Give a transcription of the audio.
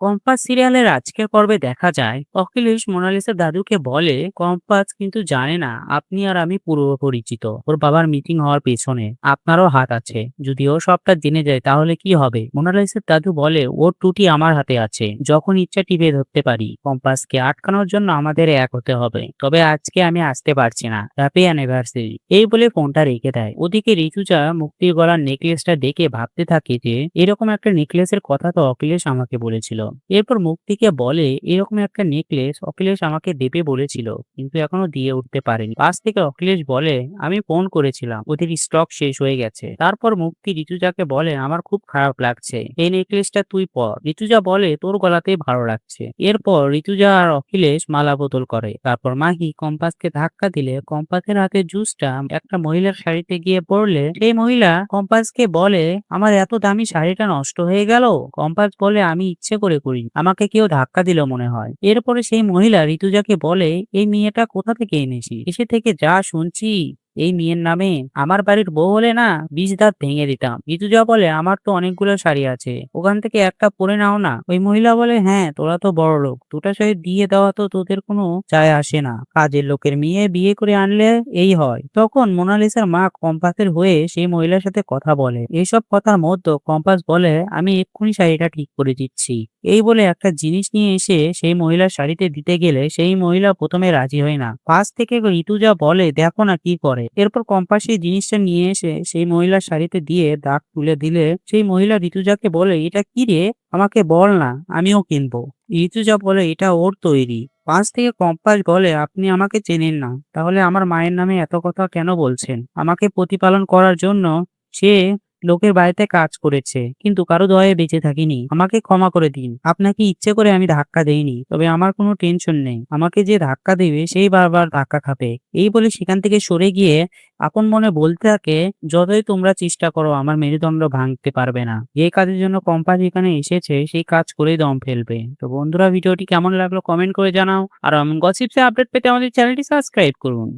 Compass সিরিয়ালের আজকের পর্বে দেখা যায়, অখিলেশ মোনালিসা দাদুকে বলে, কম্পাস কিন্তু জানে না, আপনি আর আমি পূর্ব পরিচিত ওর বাবার মিটিং হওয়ার পেছনে আপনারও হাত আছে। যদি ও সবটা জেনে যায়, তাহলে কি হবে? মোনালিসার দাদু বলে, ওর টুটি আমার হাতে আছে। যখন ইচ্ছা টিপে ধরতে পারি। কম্পাসকে আটকানোর জন্য আমাদের এক হতে হবে। তবে আজকে আমি আসতে পারছি না। হ্যাপি অ্যানিভার্সারি এই বলে ফোনটা রেখে দেয়। ওদিকে ঋতুজা মুক্তির গলার নেকলেসটা দেখে ভাবতে থাকে যে, এরকম একটা নেকলেসের কথা তো অখিলেশ আমাকে বলেছিল। এরপর মুক্তিকে বলে এরকম একটা নেকলেস অখিলেশ আমাকে দেবে বলেছিল, কিন্তু এখনও দিয়ে উঠতে পারেনি। পাশ থেকে অখিলেশ বলে, আমি ফোন করেছিলাম, ওদের স্টক শেষ হয়ে গেছে। তারপর মুক্তি ঋতুজাকে বলে, আমার খুব খারাপ লাগছে, এই নেকলেসটা তুই পর। ঋতুজা বলে, তোর গলাতেই ভালো লাগছে। এরপর ঋতুজা আর অখিলেশ মালা বদল করে। তারপর মাহি কম্পাসকে ধাক্কা দিলে, কম্পাসের হাতে জুসটা একটা মহিলার শাড়িতে গিয়ে পড়লে, সেই মহিলা কম্পাসকে বলে, আমার এত দামি শাড়িটা নষ্ট হয়ে গেল? কম্পাস বলে, আমি ইচ্ছে করে করি। আমাকে কেউ ধাক্কা দিল মনে হয়। এরপরে সেই মহিলা ঋতুজাকে বলে, এই মেয়েটা কোথা থেকে এনেছি এসে থেকে যা শুনছি, এই মেয়ের নামে আমার বাড়ির বউ হলে না বীজ দাঁত ভেঙে দিতাম। ঋতুজা বলে, আমার তো অনেকগুলো শাড়ি আছে, ওখান থেকে একটা পরে নাও না। ওই মহিলা বলে হ্যাঁ তোরা তো বড় লোক, দুটা শাড়ি দিয়ে দেওয়া তো তোদের কোনো যায় আসে না। কাজের লোকের মেয়ে বিয়ে করে আনলে এই হয়। তখন মোনালিসার মা কম্পাসের হয়ে সেই মহিলার সাথে কথা বলে। এইসব কথার মধ্যে কম্পাস বলে, আমি এক্ষুনি শাড়িটা ঠিক করে দিচ্ছি। এই বলে একটা জিনিস নিয়ে এসে সেই মহিলার শাড়িতে দিতে গেলে সেই মহিলা প্রথমে রাজি হয় না। পাশ থেকে ঋতুজা বলে, দেখো না কি করে। এরপর কম্পাস জিনিসটা নিয়ে এসে সেই মহিলার শাড়িতে দিয়ে দাগ তুলে দিলে সেই মহিলা ঋতুজাকে বলে, এটা কি রে? আমাকে বল না, আমিও কিনবো। ঋতুজা বলে, এটা ওর তৈরি। পাঁচ থেকে কম্পাস বলে, আপনি আমাকে চেনেন না, তাহলে আমার মায়ের নামে এত কথা কেন বলছেন? আমাকে প্রতিপালন করার জন্য সে লোকের বাড়িতে কাজ করেছে, কিন্তু কারও দয়ে বেঁচে থাকিনি। আমাকে ক্ষমা করে দিন। আপনাকে ইচ্ছে করে আমি ধাক্কা দেইনি, তবে আমার কোনো টেনশন নেই। আমাকে যে ধাক্কা দেবে, সেই বারবার ধাক্কা খাবে। এই বলে সেখান থেকে সরে গিয়ে আপন মনে বলতে থাকে, যতই তোমরা চেষ্টা করো, আমার মেরুদণ্ড ভাঙতে পারবে না। যে কাজের জন্য কম্পাস এখানে এসেছে, সেই কাজ করেই দম ফেলবে। তো বন্ধুরা, ভিডিওটি কেমন লাগল কমেন্ট করে জানাও। আর গসিপসে আপডেট পেতে আমাদের চ্যানেলটি সাবস্ক্রাইব করুন।